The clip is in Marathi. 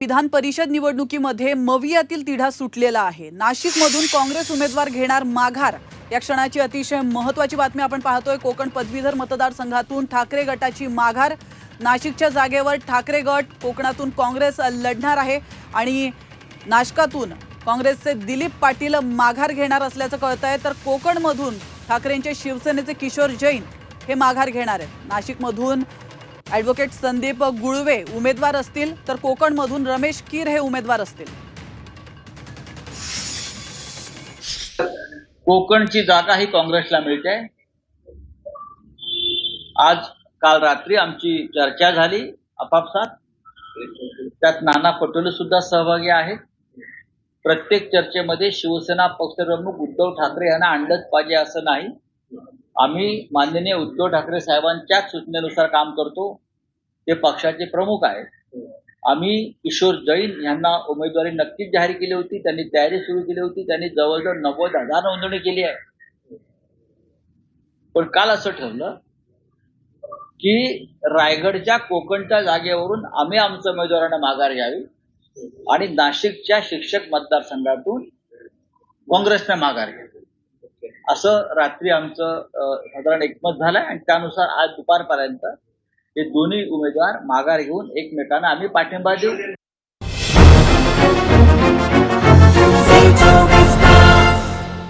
विधान परिषद निवडणुकीमध्ये मवियातील तिढा सुटलेला आहे. नाशिकमधून काँग्रेस उमेदवार घेणार माघार. या क्षणाची अतिशय महत्वाची बातमी आपण पाहतोय. कोकण पदवीधर मतदारसंघातून ठाकरे गटाची माघार. नाशिकच्या जागेवर ठाकरे गट कोकणातून काँग्रेस लढणार आहे आणि नाशकातून काँग्रेसचे दिलीप पाटील माघार घेणार असल्याचं कळत आहे तर कोकणमधून ठाकरेंचे शिवसेनेचे किशोर जैन हे माघार घेणार आहेत. नाशिकमधून ॲडव्होकेट संदीप गुळवे उमेदवार असतील तर कोकणमधून रमेश कीर हे उमेदवार असतील. कोकणची जागा ही काँग्रेसला मिळते. आज काल रात्री आमची चर्चा झाली आपापसात. त्यात नाना पटोले सुद्धा सहभागी आहेत. प्रत्येक चर्चेमध्ये शिवसेना पक्षप्रमुख उद्धव ठाकरे यांना आणलंच पाहिजे असं नाही. आम्ही माननीय उद्धव ठाकरे साहेबांच्याच सूचनेनुसार काम करतो. ते पक्षाचे प्रमुख आहेत. आम्ही किशोर जैन यांना उमेदवारी नक्कीच जाहीर केली होती. त्यांनी तयारी सुरू केली होती. त्यांनी जवळजवळ नव्वद हजार नोंदणी केली आहे. पण काल असं ठरलं की रायगडच्या कोकणच्या जागेवरून आम्ही आमच्या उमेदवारांना माघार घ्यावी आणि नाशिकच्या शिक्षक मतदारसंघातून काँग्रेसने माघार घ्यावी. असं रात्री आमचं साधारण एकमत झालंय आणि त्यानुसार आज दुपारपर्यंत हे दोन्ही उमेदवार माघार घेऊन एकमेकांना आम्ही पाठिंबा देऊ.